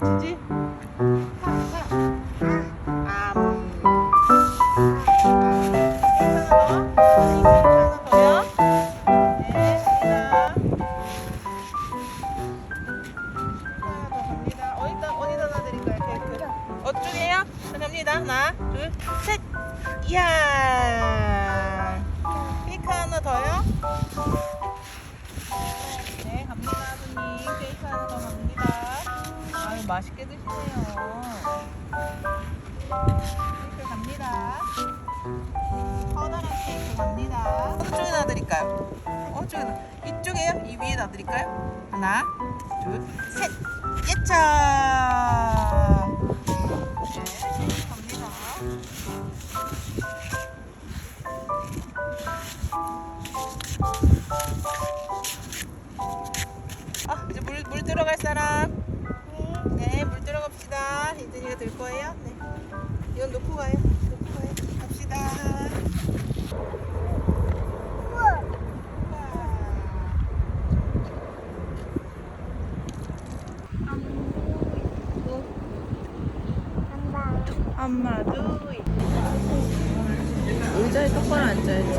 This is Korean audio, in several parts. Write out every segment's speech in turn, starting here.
지지? 맛있게 드시네요. 케이크 갑니다. 커다란 케이크 갑니다. 어느 쪽에 놔드릴까요? 어느 쪽에 놔? 이쪽에요? 이 위에 놔드릴까요? 하나, 둘, 셋. 예차. 이든이가 들 거예요. 네. 이건 놓고 가요. 놓고 가요. 갑시다. 엄마도 의자에 똑바로 앉아야지.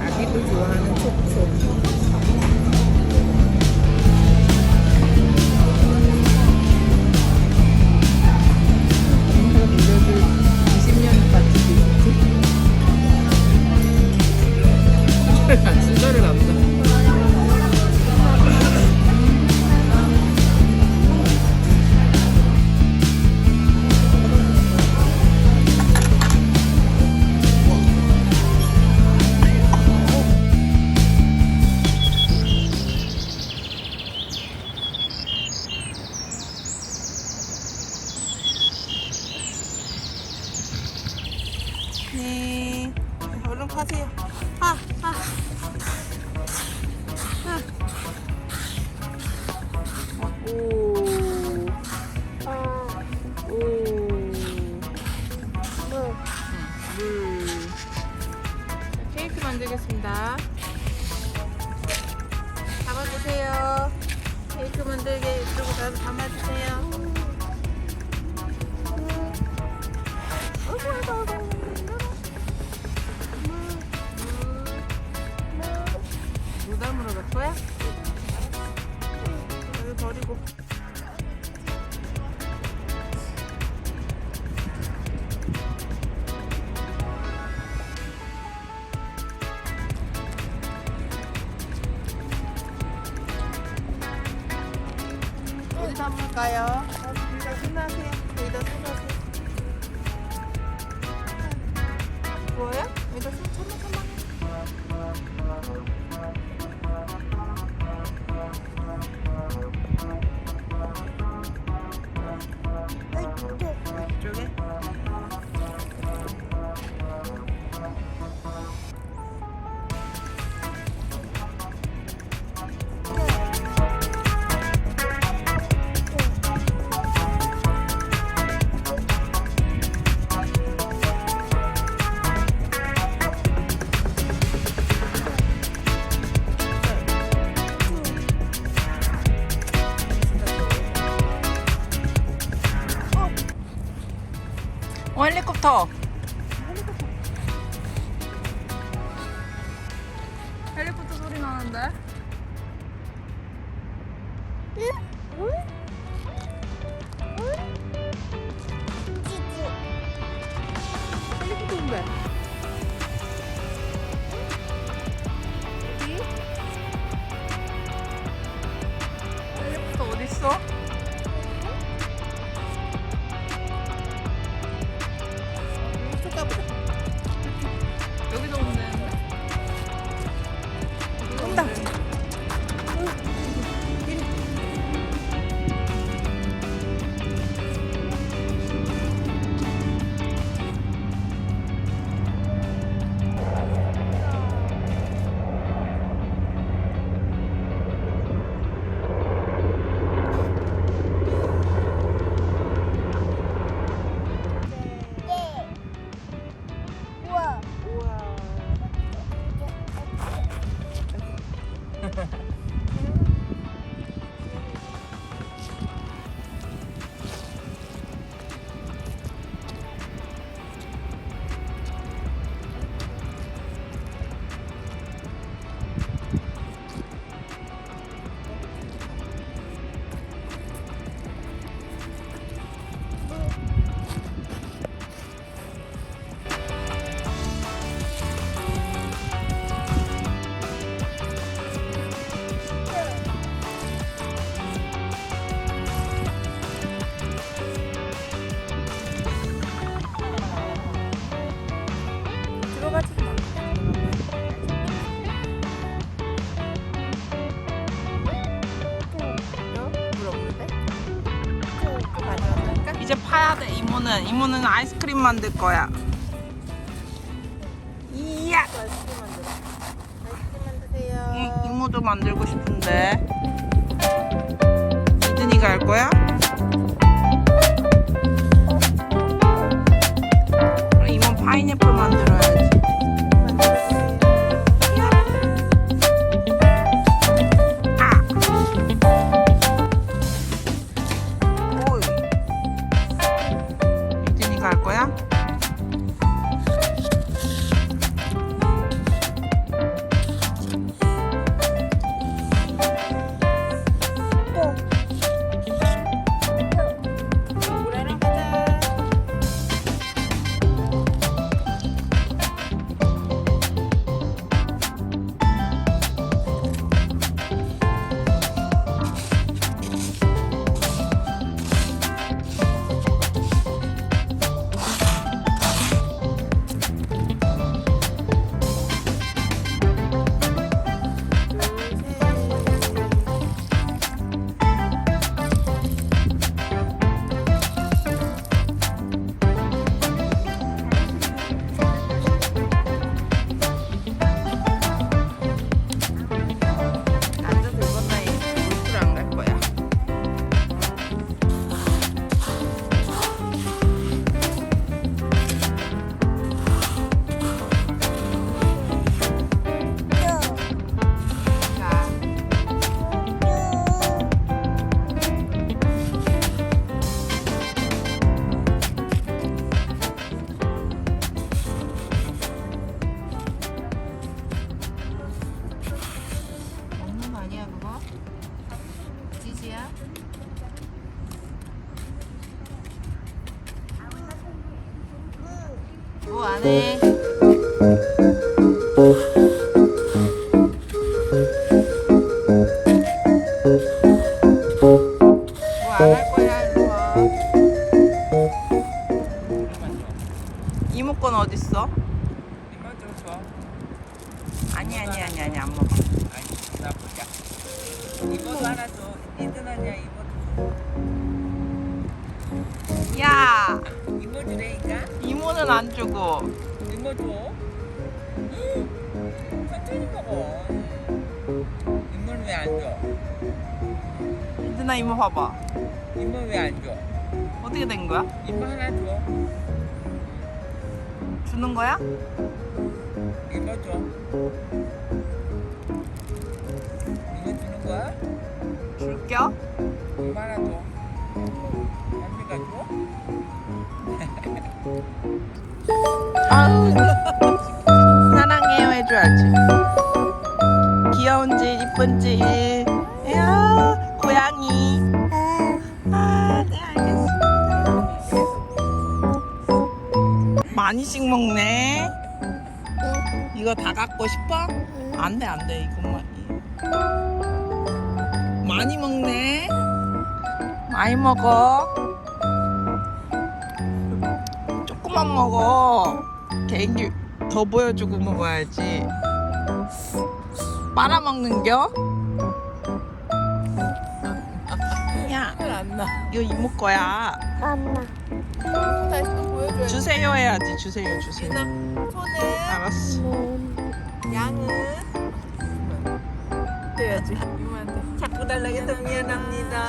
아기도 좋아하는 촉촉. 있지? 진짜를 안 봐. 케이크 만들겠습니다. 잡아주세요. 케이크 만들게 이쪽으로 담아주세요. 담을까요? 헬 이모는 아이스크림 만들 거야. 이야. 이모도 만들고 싶은데. 이든이가 할 거야? 이모 파인애플 만들어야지. 지지야? 뭐 안 해? 야. 이모 주래니까. 이모는 안 주고. 이모 줘. 음, 천천히 먹어. 이모는 왜 안 줘? 이든아 이모 봐봐. 이모 왜 안 줘? 어떻게 된 거야? 이모 하나 줘. 주는 거야? 이모 줘. 이모 주는 거야? 줄겨? 이모 하나 줘. 언니가 줘? 아우. 사랑해요 해줘야지. 귀여운지 이쁜지. 야 고양이. 아네 알겠습니다. 많이씩 먹네. 이거 다 갖고 싶어? 안돼 안돼 이것만 이- 많이 먹네. 많이 먹어 금만 먹어. 개인기 더 보여주고 먹어야지. 빨아먹는겨? 야, 안 나. 이거 이모 거야. 다시 또 보여줘야 주세요 해야지. 주세요, 주세요. 유나 손은 알았어. 양은 돼야지 이모한테 자꾸 달라고 해서 미안합니다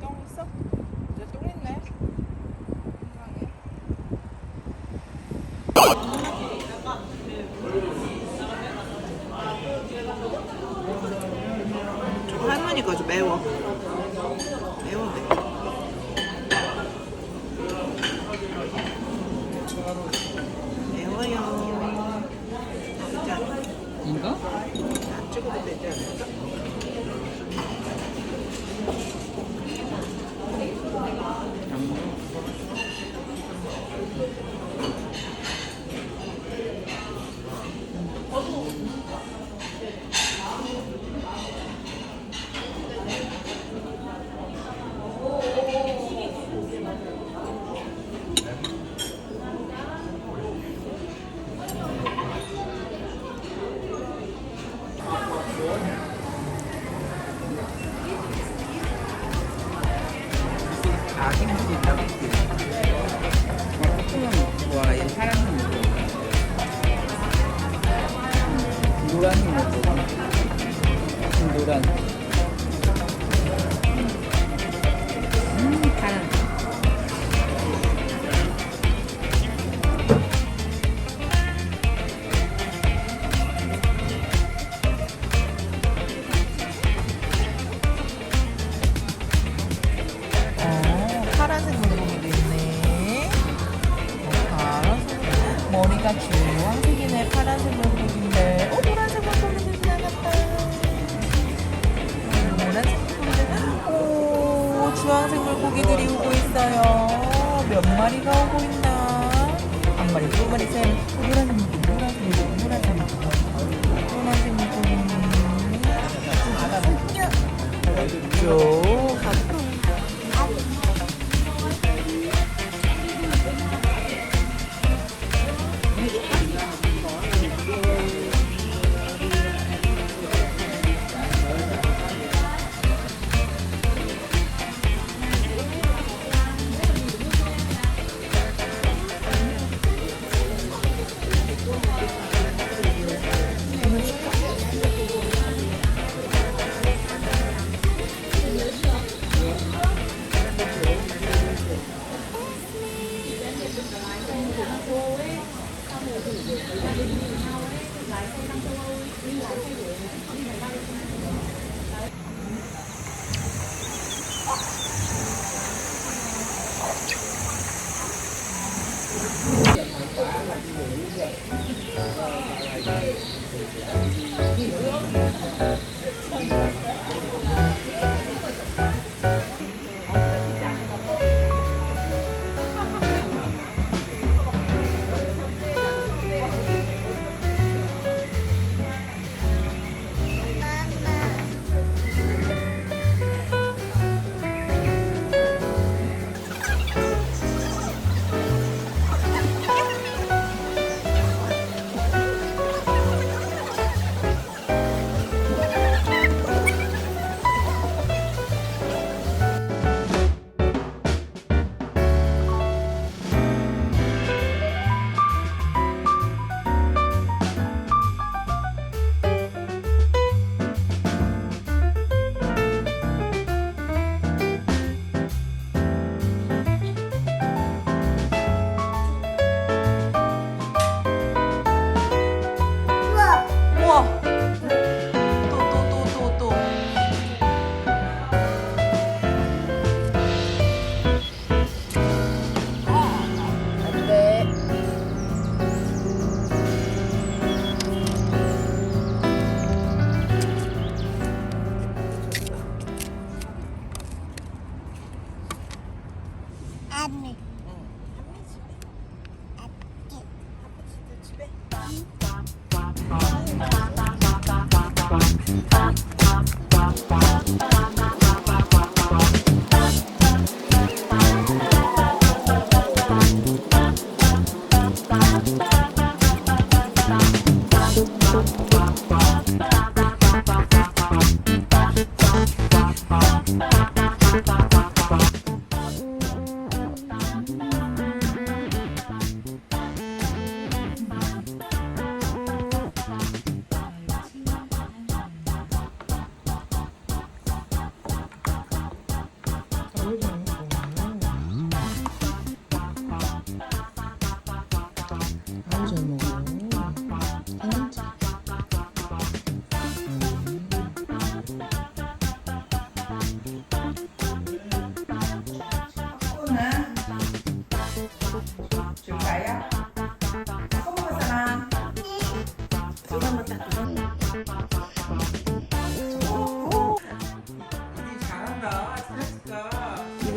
똥 있어? 이제 똥 있네. 저거 할머니 거죠 매워. 매워 매워. 매워요. 이거? 안 찍어도 되지 않을까? 수 있다고. 조금은 좋아. 얘 파란색 먹어. 노란색 먹어. 노란. 머리가 주황색이네. 파란색 물고기인데. 어, 노란색 물고기도 지나갔다. 오, 주황색 물고기들이 오고 있어요. 몇 마리가 오고 있나? 한 마리, 두 마리, 세. 어, 노란색 물고기, 노란색 물고기, 노란색 물고기. 노란색 물고기. 쭉 가고. 우와.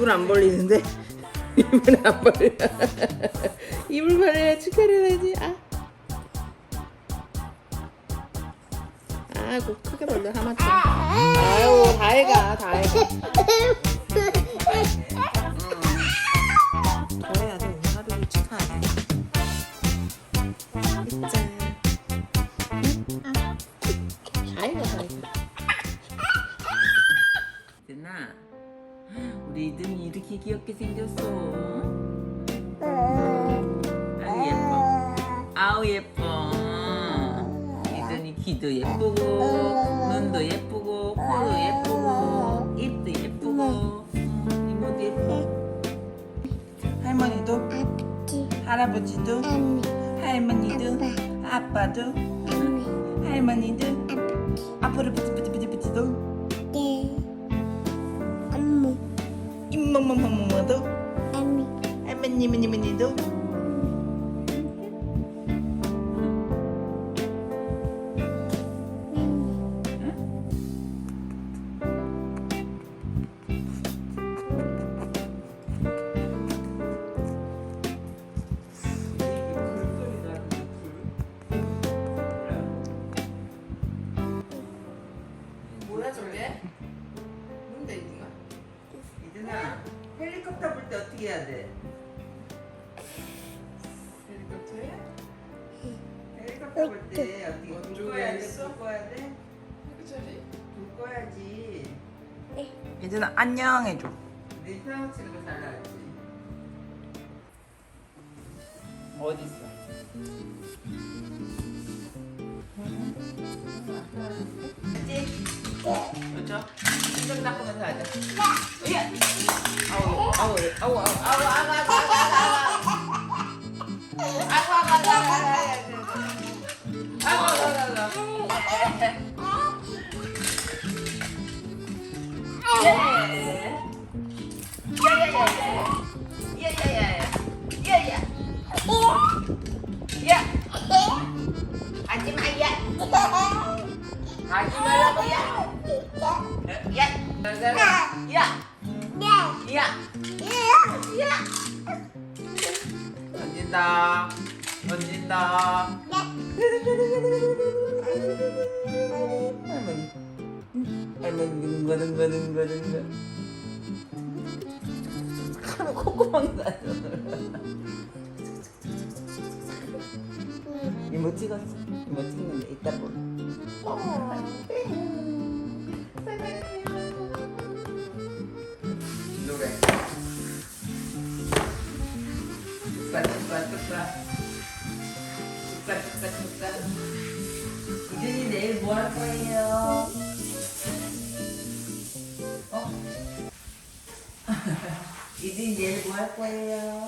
입을 안 벌리는데? 입을 안 벌려. 입을 벌려야 축하를 하지. 아. 아이고 크게 벌려 하마터. 아유 다 해가 다 해가. 예쁘고 눈도 예쁘고 코도 예쁘고 입도 예쁘고. 음, 이모도 예뻐. 할머니도. 할아버지도. 할머니도. 아빠도. 할머니도. 앞으로 부지부지부지부지도. 임멍멍멍멍도. 할머니머니머니도 헬리콥터에? 헬리콥터 볼때 어떻게 돼? 있어? 불 꺼야 돼? 불 꺼야지. 이든아 안녕 해줘. 내 피아노 치는 거잘 나왔지. 어디 있어? 그렇죠? 신경 닦으면서 하자. 으야! 아우, 아우, 아우, 아우, 아우, 아우, 아우, 아우, 아우, 가가 가가 가가 가가 가가 능거, 능거, 능거. 하루 콧구멍이 나요. 이모 찍었어. 이모 찍는데 이따 볼. 노 Aquaria.